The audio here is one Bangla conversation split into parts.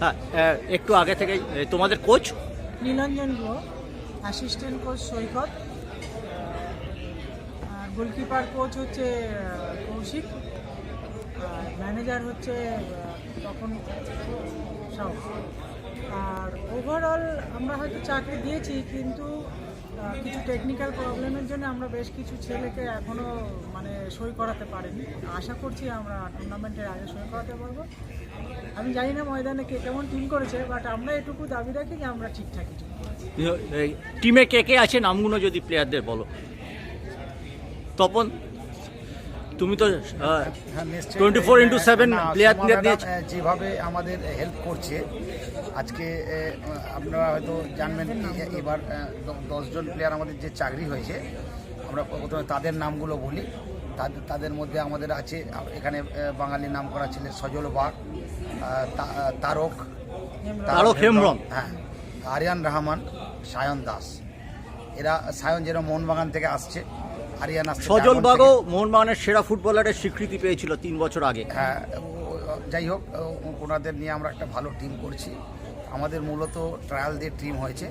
হ্যাঁ একটু আগে থেকে তোমাদের coach Nilanjan Guha assistant coach Saikat. Goalkeeper coach হচ্ছে কৌশিক। আর ম্যানেজার হচ্ছে তখন সাউ আর ওভারঅল আমরা হয়তো চাকরি দিয়েছি, কিন্তু কিছু টেকনিক্যাল প্রবলেমের জন্য আমরা বেশ কিছু ছেলেকে এখনও মানে সই করাতে পারিনি। আশা করছি আমরা টুর্নামেন্টের আগে সই করাতে পারব। আমি জানি না ময়দানে কে কেমন টিম করেছে বাট আমরা এটুকু দাবি রাখি যে আমরা ঠিকঠাকই টিম কে কে আছে নামগুলো যদি প্লেয়ারদের বলো। তপন? তুমি তো আহ, 24 into 7 না, player সোমা player ম্যাডাম, নিয়েছে। আহ, যেভাবে আমাদের হেল্প করছে আজকে আপনারা হয়তো জানবেন যে এবার দশজন প্লেয়ার আমাদের যে চাকরি হয়েছে আমরা প্রথমে তাদের নামগুলো বলি তাদের তাদের মধ্যে আমাদের আছে এখানে বাঙালি নাম করা ছিল সজল বাগ তারক তারক হেমব্রম। হ্যাঁ আরিয়ান রহমান সায়ন দাস এরা সায়ন যেটা মোহনবাগান থেকে আসছে আসছে সজল বাগও। মোহনবাগানের সেরা ফুটবলারের স্বীকৃতি পেয়েছিল তিন বছর আগে। হ্যাঁ যাই হোক ওনাদের নিয়ে আমরা একটা ভালো টিম করছি। আমাদের মূলত ট্রায়াল দিয়ে টিম হয়েছে।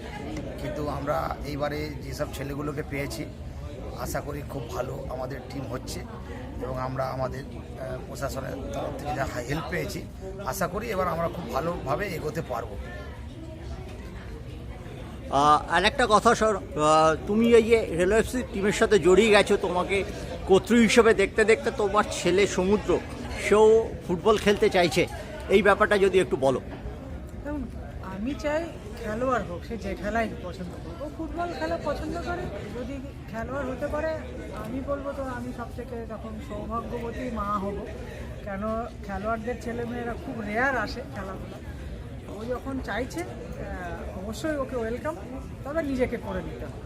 কিন্তু আমরা এইবারে যেসব ছেলেগুলোকে পেয়েছি আশা করি খুব ভালো আমাদের টিম হচ্ছে এবং আমরা আমাদের প্রশাসনের তরফ থেকে যা হেল্প পেয়েছি আশা করি এবার আমরা খুব ভালোভাবে এগোতে পারব। আর একটা কথা স্যার তুমি এই যে রেল এফসি টিমের সাথে জড়িয়ে গেছো, তোমাকে কর্তৃ হিসেবে দেখতে দেখতে তোমার ছেলে সমুদ্র, সেও ফুটবল খেলতে চাইছে। এই ব্যাপারটা যদি একটু বলো। আমি চাই খেলোয়াড় হোক, সে যে খেলাই পছন্দ করে ও ফুটবল খেলা পছন্দ করে, যদি খেলোয়াড় হতে পারে, আমি বলব তো আমি সব থেকে তখন সৌভাগ্যবতী মা হব। কেন খেলোয়াড়দের ছেলেমেয়েরা খুব রেয়ার আসে খেলাধুলা। ও যখন চাইছে অবশ্যই ওকে ওয়েলকাম তবে নিজেকে করে নিতে হবে।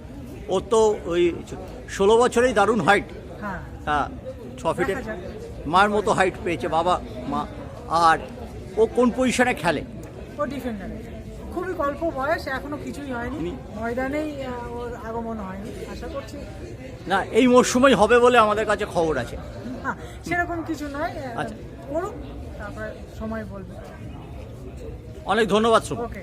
ও তো ওই ষোলো বছরেই দারুণ হাইট হ্যাঁ। হ্যাঁ ছ ফিটের মার মতো হাইট পেয়েছে বাবা মা। আর ও কোন পজিশনে খেলে? ও ডিফেন্ডার খুবই অল্প বয়স এখনও কিছুই হয়নি। ময়দানেই ওর আগমন হয়নি। আশা করছি। না এই মরশুমেই হবে বলে আমাদের কাছে খবর আছে। হ্যাঁ সেরকম কিছু নয়। আচ্ছা। করুক তারপরে সময় বলবে। অনেক ধন্যবাদ ওকে।